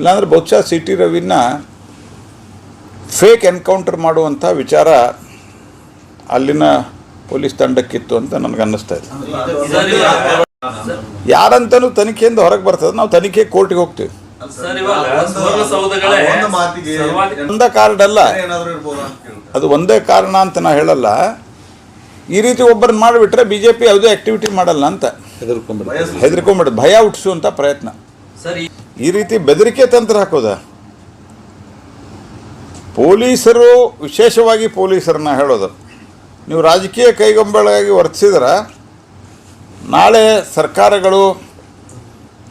ಇಲ್ಲಾಂದರೆ ಬಹುಶಃ C T ರವಿನ ಫೇಕ್ ಎನ್ಕೌಂಟರ್ ಮಾಡುವಂಥ ವಿಚಾರ ಅಲ್ಲಿನ ಪೊಲೀಸ್ ತಂಡಕ್ಕಿತ್ತು ಅಂತ ನನಗೆ ಅನ್ನಿಸ್ತಾ ಇದೆ ಯಾರಂತನೂ ತನಿಖೆಯಿಂದ ಹೊರಗೆ ಬರ್ತದೆ. ನಾವು ತನಿಖೆ ಕೋರ್ಟಿಗೆ ಹೋಗ್ತೀವಿ. ಒಂದು ಕಾರ್ಡ್ ಅಲ್ಲ. ಅದು ಒಂದೇ ಕಾರಣ ಅಂತ ನಾ ಹೇಳಲ್ಲ. ಈ ರೀತಿ ಒಬ್ಬರನ್ನ ಮಾಡಿಬಿಟ್ರೆ ಬಿ ಜೆ ಪಿ ಯಾವುದೇ ಆ್ಯಕ್ಟಿವಿಟಿ ಮಾಡಲ್ಲ ಅಂತ. ಹೆದರ್ಕೊಂಬಿಡೋದು ಭಯ ಹುಟ್ಟಿಸುವಂಥ ಪ್ರಯತ್ನ. ಈ- ಈ ರೀತಿ ಬೆದರಿಕೆ ತಂತ್ರ ಹಾಕೋದ? ಪೊಲೀಸರು ವಿಶೇಷವಾಗಿ ಪೊಲೀಸರನ್ನ ಹೇಳೋದು. ನೀವು ರಾಜಕೀಯ ಕೈಗೊಂಬಳಾಗಿ ವರ್ತಿಸಿದ್ರೆ ನಾಳೆ ಸರ್ಕಾರಗಳು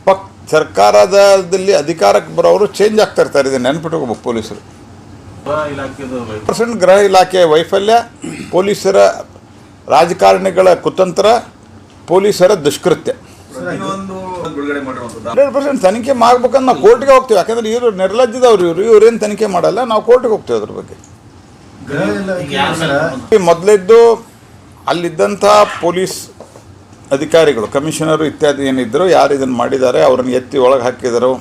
ಪಕ್ ಸರ್ಕಾರದಲ್ಲಿ ಅಧಿಕಾರಕ್ಕೆ ಬರೋರು ಚೇಂಜ್ ಆಗ್ತಾ ಇರ್ತಾರೆ. ಇದನ್ನು ನೆನ್ಪಿಟ್ಕೋಬೇಕು ಪೊಲೀಸರು. ಪರ್ಸೆಂಟ್ ಗೃಹ ಇಲಾಖೆಯ ವೈಫಲ್ಯ ಪೊಲೀಸರ ರಾಜಕಾರಣಿಗಳ ಕುತಂತ್ರ ಪೊಲೀಸರ ದುಷ್ಕೃತ್ಯ. ಬಿಡುಗಡೆ ಮಾಡಿರುವಂತದ್ದು ಹಂಡ್ರೆಡ್ ಪರ್ಸೆಂಟ್ ತನಿಖೆ ಮಾಡ್ಬೇಕಂದ್ರೆ ನಾವು ಕೋರ್ಟ್ಗೆ ಹೋಗ್ತೀವಿ. ಯಾಕಂದ್ರೆ ಇವರು ನಿರ್ಲಜ್ಜದವ್ರು ಇವರು. ಇವ್ರೇನು ತನಿಖೆ ಮಾಡಲ್ಲ. ನಾವು ಕೋರ್ಟ್ಗೆ ಹೋಗ್ತೀವಿ ಅದ್ರ ಬಗ್ಗೆ. ಮೊದ್ಲಿದ್ದು ಅಲ್ಲಿದ್ದಂಥ ಪೊಲೀಸ್ ಅಧಿಕಾರಿಗಳು ಕಮಿಷನರು ಇತ್ಯಾದಿ ಏನಿದ್ರು ಯಾರು ಇದನ್ನು ಮಾಡಿದ್ದಾರೆ ಅವ್ರನ್ನ ಎತ್ತಿ ಒಳಗೆ ಹಾಕಿದರು.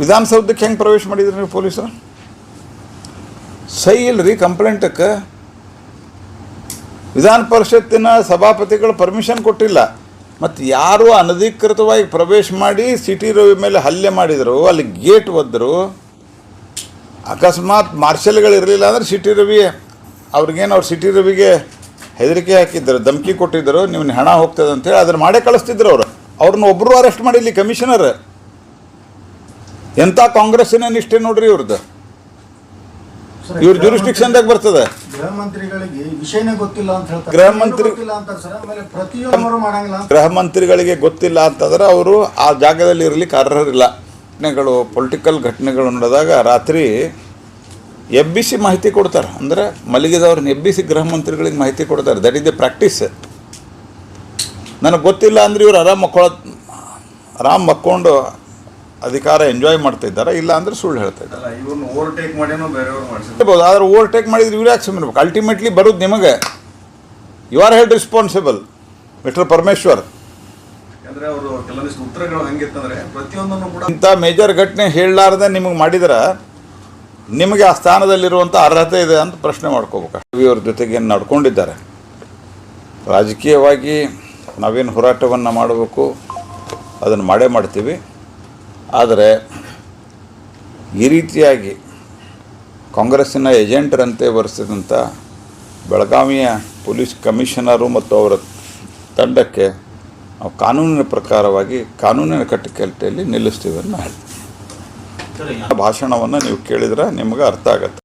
ವಿಧಾನಸೌಧಕ್ಕೆ ಹೆಂಗೆ ಪ್ರವೇಶ ಮಾಡಿದ್ರು ನೀವು ಪೊಲೀಸರು? ಸೈ ಇಲ್ರಿ ಕಂಪ್ಲೇಂಟಕ್ಕೆ. ವಿಧಾನ ಪರಿಷತ್ತಿನ ಸಭಾಪತಿಗಳು ಪರ್ಮಿಷನ್ ಕೊಟ್ಟಿಲ್ಲ. ಮತ್ತು ಯಾರು ಅನಧಿಕೃತವಾಗಿ ಪ್ರವೇಶ ಮಾಡಿ ಸಿಟಿ ರವಿ ಮೇಲೆ ಹಲ್ಲೆ ಮಾಡಿದರು, ಅಲ್ಲಿ ಗೇಟ್ ಒದ್ದರು ಅಕಸ್ಮಾತ್ ಮಾರ್ಷಲ್ಗಳು ಇರಲಿಲ್ಲ ಅಂದ್ರೆ ಸಿಟಿ ರವಿ ಅವ್ರಿಗೇನು ಅವ್ರು ಸಿಟಿ ರವಿಗೆ ಹೆದರಿಕೆ ಹಾಕಿದ್ದರು ಧಮಕಿ ಕೊಟ್ಟಿದ್ದರು ನೀವು ಹಣ ಹೋಗ್ತದೆ ಅಂತೇಳಿ ಅದನ್ನು ಮಾಡೇ ಕಳಿಸ್ತಿದ್ರು ಅವರು. ಅವ್ರನ್ನ ಒಬ್ಬರು ಅರೆಸ್ಟ್ ಇಲ್ಲಿ ಕಮಿಷನರ್ ಎಂಥ ಕಾಂಗ್ರೆಸ್ಸಿನ ನಿಷ್ಠೆ ನೋಡ್ರಿ ಇವ್ರದ್ದು ಇವ್ರ ಜುರಿಸ್ಟಿಕ್ಷನ್ ದಾಗ ಬರ್ತದೆ. ಗೃಹ ಮಂತ್ರಿಗಳಿಗೆ ವಿಷಯನೇ ಗೊತ್ತಿಲ್ಲ ಅಂತ ಹೇಳ್ತಾರೆ. ಗೃಹ ಮಂತ್ರಿ- ಗೊತ್ತಿಲ್ಲ ಅಂತಾರೆ ಸರ್ ಆಮೇಲೆ ಪ್ರತಿಯೊಬ್ಬರು ಮಾಡಂಗಿಲ್ಲ ಅಂತ. ಗೃಹ ಮಂತ್ರಿಗಳಿಗೆ ಗೊತ್ತಿಲ್ಲ ಅಂತಂದ್ರೆ ಅವರು ಆ ಜಾಗದಲ್ಲಿ ಇರಲಿಕ್ಕೆ ಅರ್ಹರಿಲ್ಲ ಘಟನೆಗಳು ಪೊಲಿಟಿಕಲ್ ಘಟನೆಗಳು ನಡೆದಾಗ ರಾತ್ರಿ ಎಬ್ಬಿಸಿ ಮಾಹಿತಿ ಕೊಡ್ತಾರೆ. ಅಂದರೆ ಮಲಗಿದವ್ರನ್ನ ಎಬ್ಬಿಸಿ ಗೃಹ ಮಂತ್ರಿಗಳಿಗೆ ಮಾಹಿತಿ ಕೊಡ್ತಾರೆ. ದಟ್ ಇಸ್ ದ ಪ್ರಾಕ್ಟೀಸ್ ನನಗೆ ಗೊತ್ತಿಲ್ಲ ಅಂದ್ರೆ ಇವ್ರು ಆರಾಮ್ ಮಕ್ಕಳ ಆರಾಮ್ ಮಕ್ಕೊಂಡು ಅಧಿಕಾರ ಎಂಜಾಯ್ ಮಾಡ್ತಾ ಇದ್ದಾರೆ ಇಲ್ಲ ಅಂದ್ರೆ ಸುಳ್ಳು ಹೇಳ್ತಾ ಇದ್ದಾರೆ. ಇರ್ಬೋದು ಆದ್ರೆ ಓವರ್ಟೇಕ್ ಮಾಡಿದ್ರೆ ಇವ್ರು ಯಾಕೆ ಸುಮ್ಮನೆ ಅಲ್ಟಿಮೇಟ್ಲಿ ಬರೋದು ನಿಮಗೆ. You are head responsible mister Parameshwar ಇಂಥ ಮೇಜರ್ ಘಟನೆ ಹೇಳಲಾರ್ದೆ ನಿಮಗೆ ಮಾಡಿದ್ರೆ ನಿಮಗೆ ಆ ಸ್ಥಾನದಲ್ಲಿರುವಂಥ ಅರ್ಹತೆ ಇದೆ ಅಂತ ಪ್ರಶ್ನೆ ಮಾಡ್ಕೋಬೇಕು ಇವ್ರ ಜೊತೆಗೆ ಏನು ನಡ್ಕೊಂಡಿದ್ದಾರೆ? ರಾಜಕೀಯವಾಗಿ ನಾವೇನು ಹೋರಾಟವನ್ನು ಮಾಡಬೇಕು ಅದನ್ನು ಮಾಡೇ ಮಾಡ್ತೀವಿ. ಆದರೆ ಈ ರೀತಿಯಾಗಿ ಕಾಂಗ್ರೆಸ್ಸಿನ ಏಜೆಂಟರಂತೆ ಬರೆಸಿದಂಥ ಬೆಳಗಾವಿಯ ಪೊಲೀಸ್ ಕಮಿಷನರು ಮತ್ತು ಅವರ ತಂಡಕ್ಕೆ ನಾವು ಕಾನೂನಿನ ಪ್ರಕಾರವಾಗಿ ಕಾನೂನಿನ ಕಟ್ಟುಕಟ್ಟೆಯಲ್ಲಿ ನಿಲ್ಲಿಸ್ತೀವಿ ಅಂತ ಹೇಳಿ ಭಾಷಣವನ್ನು ನೀವು ಕೇಳಿದ್ರೆ ನಿಮಗೆ ಅರ್ಥ ಆಗತ್ತೆ.